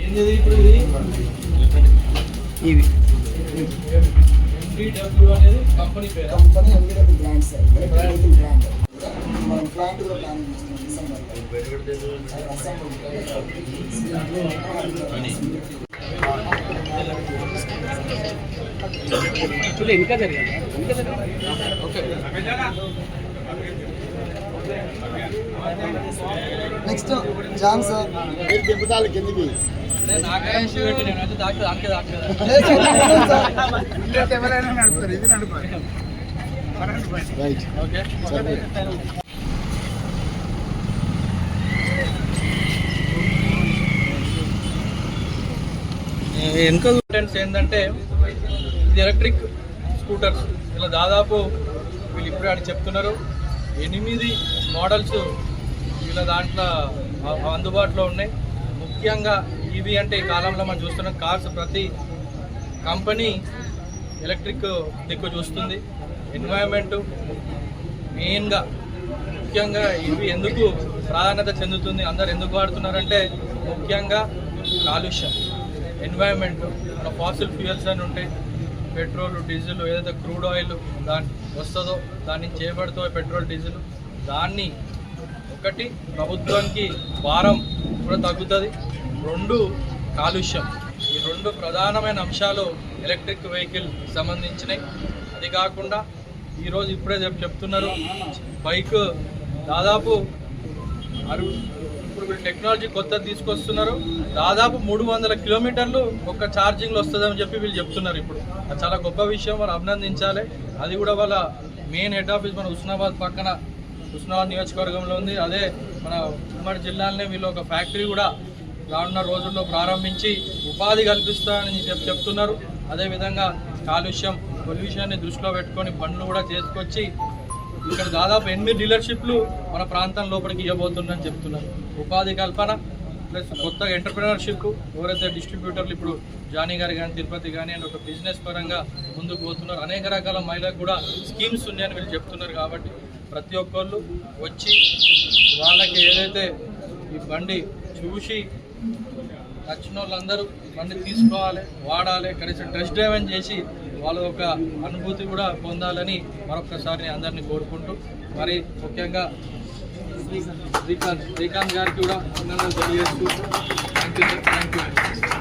ఏంది ఇప్పుడు ఇది ఇవి ఎండిడబ్ల్యూ అనేది కంపెనీ పేరు company MBW brand sir electric vehicle brand మనం ప్లాంట్ కూడా ప్లాన్ చేస్తున్నాం ఇప్పుడు ఇంకా జరిగింది ఇంకా జరిగింది ఓకే నెక్స్ట్ జామ్ సార్ మీరు దింపుతాలి కిందికి వెనుక ఇంపార్టెన్స్ ఏంటంటే ఇది ఎలక్ట్రిక్ స్కూటర్స్ ఇలా దాదాపు వీళ్ళు ఇప్పుడే అని చెప్తున్నారు. ఎనిమిది మోడల్స్ వీళ్ళ దాంట్లో అందుబాటులో ఉన్నాయి. ముఖ్యంగా ఇవి అంటే ఈ కాలంలో మనం చూస్తున్న కార్స్ ప్రతి కంపెనీ ఎలక్ట్రిక్ దిక్కు చూస్తుంది. ఎన్వైరన్మెంట్ మెయిన్గా ముఖ్యంగా ఇవి ఎందుకు ప్రాధాన్యత చెందుతుంది అందరు ఎందుకు వాడుతున్నారంటే ముఖ్యంగా కాలుష్యం. ఎన్వైరన్మెంట్ మన ఫాసిల్ ఫ్యూయల్స్ అని ఉంటాయి పెట్రోల్ డీజిల్ ఏదైతే క్రూడ్ ఆయిల్ దాని వస్తుందో దాన్ని నుంచి చేయబడుతో పెట్రోల్ డీజిల్ దాన్ని ఒకటి ప్రభుత్వానికి భారం కూడా తగ్గుతుంది. రెండు కాలుష్యం. ఈ రెండు ప్రధానమైన అంశాలు ఎలక్ట్రిక్ వెహికల్ సంబంధించినవి అది కాకుండా ఈరోజు ఇప్పుడే చెప్తున్నారు బైక్ దాదాపు అరు ఇప్పుడు టెక్నాలజీ కొత్తది తీసుకొస్తున్నారు దాదాపు మూడు వందల కిలోమీటర్లు ఒక ఛార్జింగ్లో వస్తుందని చెప్పి వీళ్ళు చెప్తున్నారు ఇప్పుడు. అది చాలా గొప్ప విషయం మనం అభినందించాలి. అది కూడా వాళ్ళ మెయిన్ హెడ్ ఆఫీస్ మన హుస్నాబాద్ పక్కన హుస్నాబాద్ నియోజకవర్గంలో ఉంది. అదే మన ఉమ్మడి జిల్లాలోనే వీళ్ళు ఒక ఫ్యాక్టరీ కూడా రానున్న రోజుల్లో ప్రారంభించి ఉపాధి కల్పిస్తారని చెప్ చెప్తున్నారు. అదేవిధంగా కాలుష్యం పొల్యూషన్ని దృష్టిలో పెట్టుకొని పనులు కూడా చేసుకొచ్చి ఇక్కడ దాదాపు ఎనిమిది డీలర్షిప్లు మన ప్రాంతం లోపలికి ఇవ్వబోతుందని చెప్తున్నారు. ఉపాధి కల్పన ప్లస్ కొత్త ఎంటర్ప్రినర్షిప్ ఎవరైతే డిస్ట్రిబ్యూటర్లు ఇప్పుడు జానీ గారు కానీ తిరుపతి కానీ అండ్ ఒక బిజినెస్ పరంగా ముందుకు పోతున్నారు. అనేక రకాల మహిళలకు కూడా స్కీమ్స్ ఉన్నాయని వీళ్ళు చెప్తున్నారు కాబట్టి ప్రతి ఒక్కళ్ళు వచ్చి వాళ్ళకి ఏదైతే ఈ బండి చూసి నచ్చిన వాళ్ళందరూ బండి తీసుకోవాలి వాడాలి కనీసం టెస్ట్ డ్రైవ్ అని చేసి వాళ్ళ ఒక అనుభూతి కూడా పొందాలని మరొకసారి అందరినీ కోరుకుంటూ మరి ముఖ్యంగా శ్రీకాంత్ శ్రీకాంత్ గారికి కూడా అభినందనలు తెలియజేస్తూ థ్యాంక్ యూ థ్యాంక్ యూ